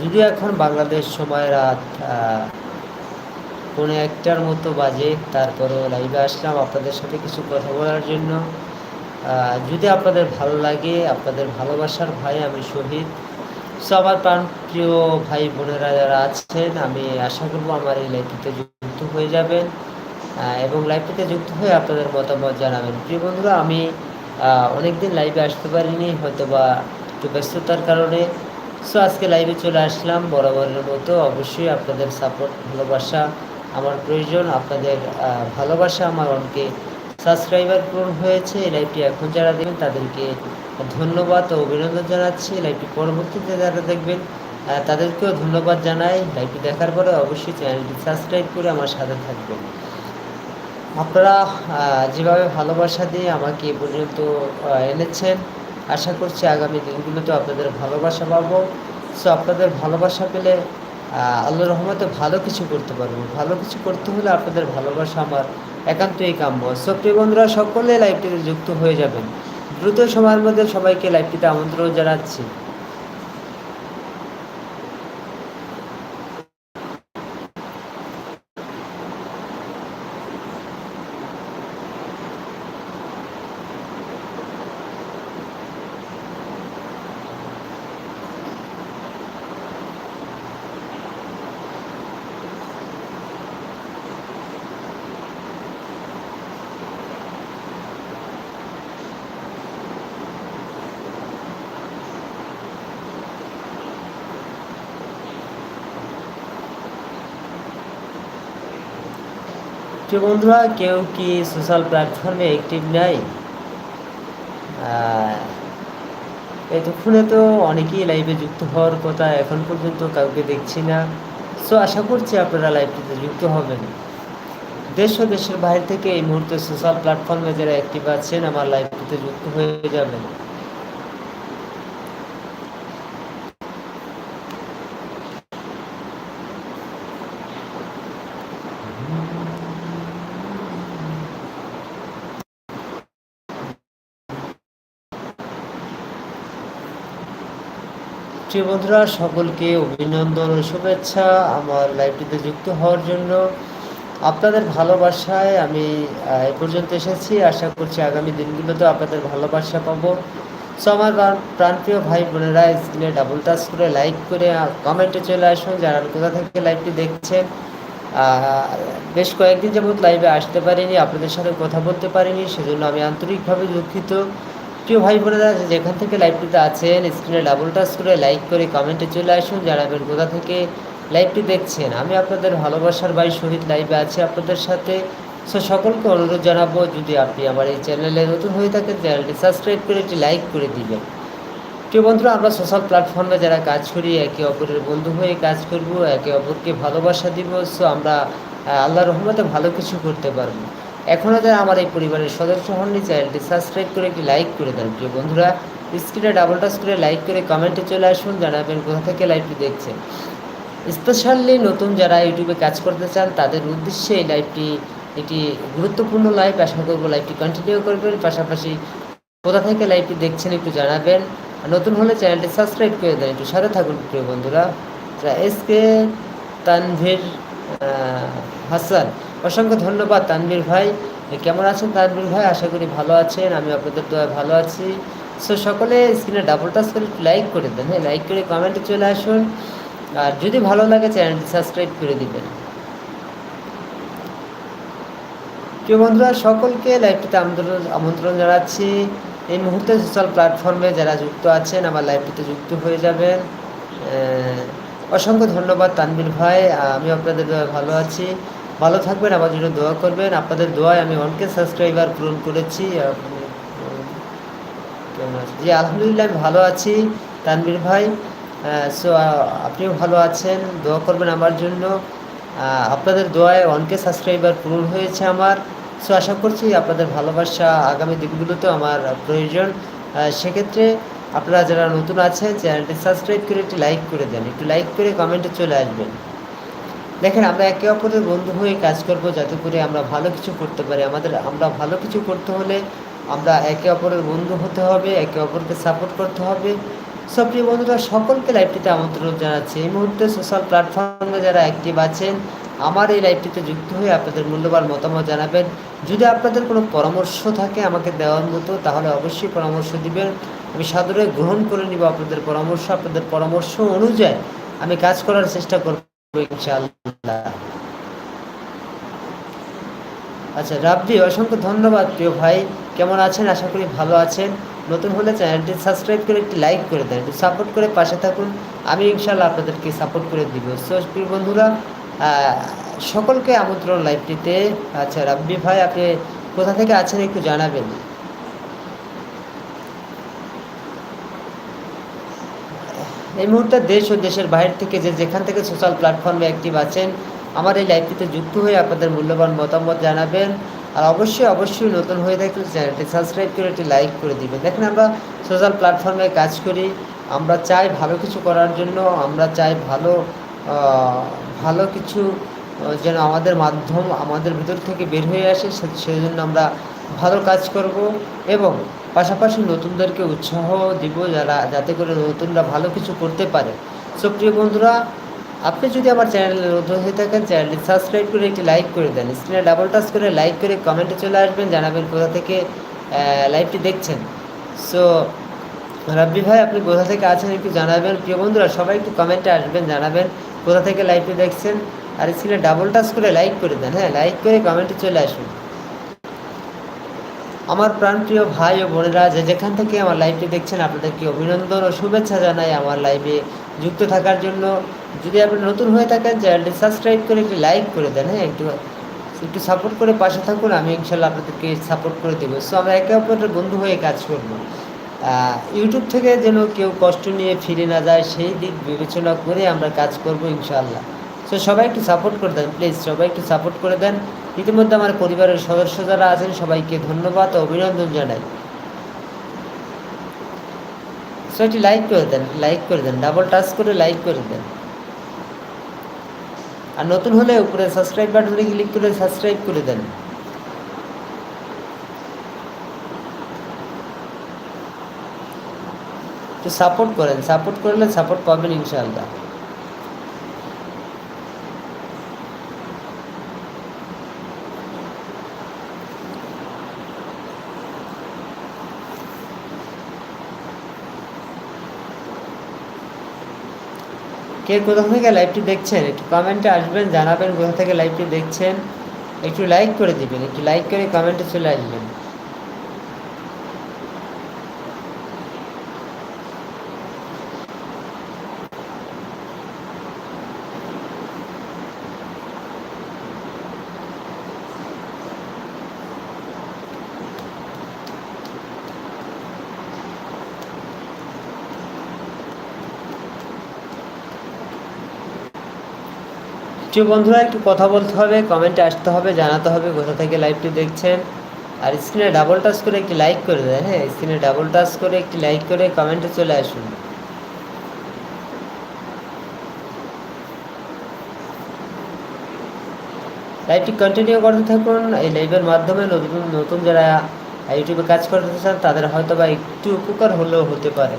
যদিও এখন বাংলাদেশ সময় রাত পৌনে একটার মতো বাজে, তারপরেও লাইভে আসলাম আপনাদের সাথে কিছু কথা বলার জন্য। যদি আপনাদের ভালো লাগে, আপনাদের ভালোবাসার ভাই আমি শহীদ। সো আমার প্রাণ প্রিয় ভাই বোনেরা যারা আছেন, আমি আশা করব আমার এই লাইভটিতে যুক্ত হয়ে যাবেন। এবং লাইভটিতে যুক্ত হয়ে আপনাদের মতামত জানাবেন। প্রিয় বন্ধুরা, আমি অনেকদিন লাইভে আসতে পারিনি হয়তো বা একটু ব্যস্ততার কারণে। সো আজকে লাইভে চলে আসলাম। বরাবরের মতো অবশ্যই আপনাদের সাপোর্ট ভালোবাসা আমার প্রয়োজন। আপনাদের ভালোবাসা আমার অনেকে সাবস্ক্রাইবার পূরণ হয়েছে। এই লাইভটি এখন যারা দেবেন তাদেরকে ধন্যবাদ ও অভিনন্দন জানাচ্ছি। লাইভটি পরবর্তীতে যারা দেখবেন তাদেরকেও ধন্যবাদ জানাই। লাইভটি দেখার পরে অবশ্যই চ্যানেলটি সাবস্ক্রাইব করে আমার সাথে থাকবেন। আপনারা যেভাবে ভালোবাসা দিয়ে আমাকে পর্যন্ত এনেছেন আশা করছি আগামী দিনগুলোতে আপনাদের ভালোবাসা পাব। সো আপনাদের ভালোবাসা পেলে আল্লাহ রহমতে ভালো কিছু করতে পারব। ভালো কিছু করতে হলে আপনাদের ভালোবাসা আমার একান্তই কাম্য। সো প্রিয় বন্ধুরা, সকলে লাইভটিতে যুক্ত হয়ে যাবেন। দ্রুত সময়ের মধ্যে সবাইকে লাইভটিতে আমন্ত্রণ জানাচ্ছি। প্রিয় বন্ধুরা, কেউ কি সোশ্যাল প্ল্যাটফর্মে অ্যাক্টিভ নাই? এতক্ষণে তো অনেকেই লাইভে যুক্ত হওয়ার কথা, এখন পর্যন্ত কাউকে দেখছি না। সো আশা করছি আপনারা লাইভটিতে যুক্ত হবেন। দেশ ও দেশের বাইরে থেকে এই মুহূর্তে সোশ্যাল প্ল্যাটফর্মে যারা অ্যাক্টিভ আছেন, আমার লাইভটিতে যুক্ত হয়ে যাবেন। প্রিয় বন্ধুরা, সকলকে অভিনন্দন ও শুভেচ্ছা। আমার লাইভটিতে যুক্ত হওয়ার জন্য আপনাদের ভালোবাসায় আমি এ পর্যন্ত এসেছি। আশা করছি আগামী দিনগুলোতে আপনাদের ভালোবাসা পাবো। সো আমার প্রাণপ্রিয় ভাই বোনেরা, স্ক্রিনে ডাবল টাচ করে লাইক করে কমেন্টে চলে আসুন। যারা কোথা থেকে লাইভটি দেখছেন বেশ কয়েকদিন যাবৎ লাইভে আসতে পারিনি, আপনাদের সাথে কথা বলতে পারিনি, সেজন্য আমি আন্তরিকভাবে দুঃখিত। প্রিয় ভাই বোনেরা, যেখান থেকে লাইভটিতে আছেন স্ক্রিনে ডাবল টাচ করে লাইক করে কমেন্টে চলে আসুন, জানাবেন কোথা থেকে লাইভটি দেখছেন। আমি আপনাদের ভালোবাসার ভাই শহীদ লাইভে আছি। আপনাদের সাথে সো সকলকে অনুরোধ জানাব, যদি আপনি আমার এই চ্যানেলে নতুন হয়ে থাকেন চ্যানেলটি সাবস্ক্রাইব করে একটি লাইক করে দিবেন। প্রিয় বন্ধুরা, আমরা সোশ্যাল প্ল্যাটফর্মে যারা কাজ করি, একে অপরের বন্ধু হয়ে কাজ করব, একে অপরকে ভালোবাসা দিব। সো আমরা আল্লাহ রহমতে ভালো কিছু করতে পারব। এখনও যারা আমার এই পরিবারের সদস্য হননি, চ্যানেলটি সাবস্ক্রাইব করে একটি লাইক করে দেন প্রিয় বন্ধুরা স্ক্রিনে ডাবল টাচ করে লাইক করে কমেন্টে চলে আসুন, জানাবেন কোথা থেকে লাইভটি দেখছেন। স্পেশালি নতুন যারা ইউটিউবে কাজ করতে চান, তাদের উদ্দেশ্যে এই লাইভটি একটি গুরুত্বপূর্ণ লাইভ আশা করব লাইভটি কন্টিনিউ করবেন। পাশাপাশি কোথা থেকে লাইভটি দেখছেন একটু জানাবেন। নতুন হলে চ্যানেলটি সাবস্ক্রাইব করে দেন। একটু সাথে থাকুন, প্রিয় বন্ধুরা। S K Tanvir Hasan. অসংখ্য ধন্যবাদ তানবীর ভাই। কেমন আছেন তানবীর ভাই? আশা করি ভালো আছেন আমি আপনাদের দোয়া ভালো আছি। সো সকলে স্ক্রিনে ডাবল টাচ করে লাইক করে দেন হ্যাঁ? লাইক করে কমেন্টে চলে আসুন। আর যদি ভালো লাগে চ্যানেলটি সাবস্ক্রাইব করে দিবেন। প্রিয় বন্ধুরা, সকলকে লাইভটিতে আমন্ত্রণ আমন্ত্রণ জানাচ্ছি। এই মুহূর্তে সোশ্যাল প্ল্যাটফর্মে যারা যুক্ত আছেন, আমার লাইভটিতে যুক্ত হয়ে যাবেন। অসংখ্য ধন্যবাদ তানবির ভাই আমি আপনাদের ভালো আছি। ভালো থাকবেন, আমার জন্য দোয়া করবেন। আপনাদের দোয়ায় আমি অনেকে সাবস্ক্রাইবার পূরণ করেছি। জি, আলহামদুলিল্লাহ, আমি ভালো আছি। তানবির ভাই সো আপনিও ভালো আছেন। দোয়া করবেন আমার জন্য। আপনাদের দোয়ায় অনেকে সাবস্ক্রাইবার পূরণ হয়েছে আমার। সো আশা করছি আপনাদের ভালোবাসা আগামী দিনগুলোতেও আমার প্রয়োজন। সেক্ষেত্রে আপনারা যারা নতুন আছেন, চ্যানেলটি সাবস্ক্রাইব করে একটি লাইক করে দেন। একটু লাইক করে কমেন্টে চলে আসবেন। দেখেন, আমরা একে অপরের বন্ধু হয়ে কাজ করব যাতে করে আমরা ভালো কিছু করতে পারি। আমাদের, আমরা ভালো কিছু করতে হলে আমরা একে অপরের বন্ধু হতে হবে, একে অপরকে সাপোর্ট করতে হবে। সব প্রিয় বন্ধুরা, সকলকে লাইভটিতে আমন্ত্রণ জানাচ্ছি। এই মুহূর্তে সোশ্যাল প্ল্যাটফর্মে যারা অ্যাক্টিভ আছেন, আমার এই লাইভটিতে যুক্ত হয়ে আপনাদের মূল্যবান মতামত জানাবেন। যদি আপনাদের কোনো পরামর্শ থাকে আমাকে দেওয়ার মতো, তাহলে অবশ্যই পরামর্শ দিবেন। আমি সাদরে গ্রহণ করে নিব আপনাদের পরামর্শ। আপনাদের পরামর্শ অনুযায়ী আমি কাজ করার চেষ্টা করব। আচ্ছা রাব্বি, অসংখ্য ধন্যবাদ প্রিয় ভাই। কেমন আছেন? আশা করি ভালো আছেন। নতুন হলে চ্যানেলটি সাবস্ক্রাইব করে একটি লাইক করে দেন, একটু সাপোর্ট করে পাশে থাকুন। আমি ইনশাল্লাহ আপনাদেরকে সাপোর্ট করে দিব। সো প্রিয় বন্ধুরা সকলকে আমন্ত্রণ লাইভটিতে আচ্ছা রাব্বি ভাই, আপনি কোথা থেকে আছেন একটু জানাবেন। এই মুহূর্তে দেশ ও দেশের বাইরে থেকে যে যেখান থেকে সোশ্যাল প্ল্যাটফর্মে অ্যাক্টিভ আছেন, আমার এই লাইভটিতে যুক্ত হয়ে আপনাদের মূল্যবান মতামত জানাবেন। আর অবশ্যই অবশ্যই নতুন হয়ে থাকলে চ্যানেলটি সাবস্ক্রাইব করে একটি লাইক করে দিবেন। দেখেন আমরা সোশ্যাল প্ল্যাটফর্মে কাজ করি। আমরা চাই ভালো কিছু করার জন্য, আমরা চাই ভালো ভালো কিছু যেন আমাদের মাধ্যম আমাদের ভিতর থেকে বের হয়ে আসে। সেই জন্য আমরা ভালো কাজ করব এবং পাশাপাশি নতুনদেরকে উৎসাহ দিব যারা, যাতে করে নতুনরা ভালো কিছু করতে পারে। সো প্রিয় বন্ধুরা, আপনি যদি আমার চ্যানেলে নতুন হয়ে থাকেন, চ্যানেলটি সাবস্ক্রাইব করে একটি লাইক করে দেন। স্ক্রিনে ডাবল টাচ করে লাইক করে কমেন্টে চলে আসবেন, জানাবেন কোথা থেকে লাইভটি দেখছেন। সো রাব্বি ভাই, আপনি কোথা থেকে আছেন একটু জানাবেন। প্রিয় বন্ধুরা, সবাই একটু কমেন্টে আসবেন, জানাবেন কোথা থেকে লাইভটি দেখছেন। আর স্ক্রিনে ডাবল টাচ করে লাইক করে দেন। হ্যাঁ লাইক করে কমেন্টে চলে আসুন। আমার প্রাণপ্রিয় ভাই ও বোনেরা যে যেখান থেকে আমার লাইভটি দেখছেন, আপনাদেরকে অভিনন্দন ও শুভেচ্ছা জানাই আমার লাইভে যুক্ত থাকার জন্য। যদি আপনি নতুন হয়ে থাকেন চ্যানেলটি সাবস্ক্রাইব করে একটি লাইক করে দেন হ্যাঁ? একটু একটু সাপোর্ট করে পাশে থাকুন, আমি ইনশাল্লাহ আপনাদেরকে সাপোর্ট করে দেবো। সো আমরা একে অপরের বন্ধু হয়ে কাজ করব। ইউটিউব থেকে যেন কেউ কষ্ট নিয়ে ফিরে না যায়, সেই দিক বিবেচনা করে আমরা কাজ করব ইনশাল্লাহ সো সবাই একটু সাপোর্ট করে দেন প্লিজ সবাই একটু সাপোর্ট করে দেন। ইতিমধ্যে আমার পরিবারের সদস্য যারা আছেন, সবাইকে ধন্যবাদ ও অভিনন্দন জানাই। সো এটি লাইক করে দেন লাইক করে দেন ডাবল টাচ করে লাইক করে দেন। আর নতুন হলে উপরে সাবস্ক্রাইব বাটনে ক্লিক করে সাবস্ক্রাইব করে দেন। তো সাপোর্ট করেন সাপোর্ট করলে সাপোর্ট পাবেন ইনশাআল্লাহ। কে কোথা থেকে লাইভটি দেখছেন, একটু কমেন্টে আসবেন, জানাবেন কোথা থেকে লাইভটি দেখছেন, একটু লাইক করে দিবেন, একটু লাইক করে কমেন্টে চলে আসবেন। প্রিয় বন্ধুরা, একটু কথা বলতে হবে কমেন্টে আসতে হবে, জানাতে হবে কোথা থেকে লাইভটি দেখছেন। আর স্ক্রিনে ডাবল টাচ করে একটি লাইক করে দেন হ্যাঁ? স্ক্রিনে ডাবল টাচ করে একটি লাইক করে কমেন্টে চলে আসুন। লাইভটি কন্টিনিউ করতে থাকুন, এই লাইভের মাধ্যমে নতুন নতুন যারা ইউটিউবে কাজ করতে চান, তাদের হয়তো বা একটু উপকার হলেও হতে পারে।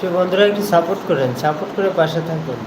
তো বন্ধুরা একটু সাপোর্ট করেন সাপোর্ট করে পাশে থাকুন।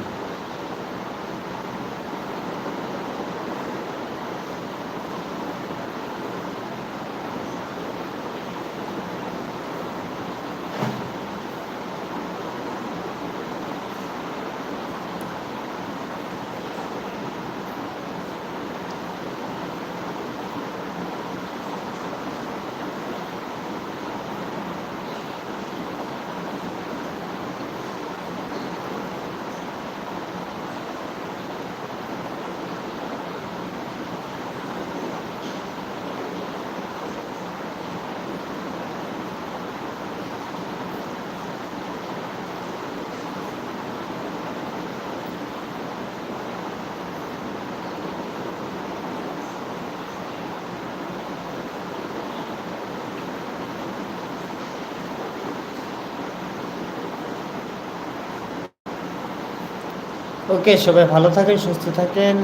ওকে, সবাই ভালো থাকেন, সুস্থ থাকেন।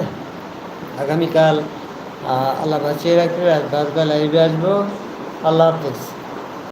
আগামীকাল আল্লাহ বাঁচিয়ে রাখবে, আর বেলা লাইভে আসব। আল্লাহ হাফিজ।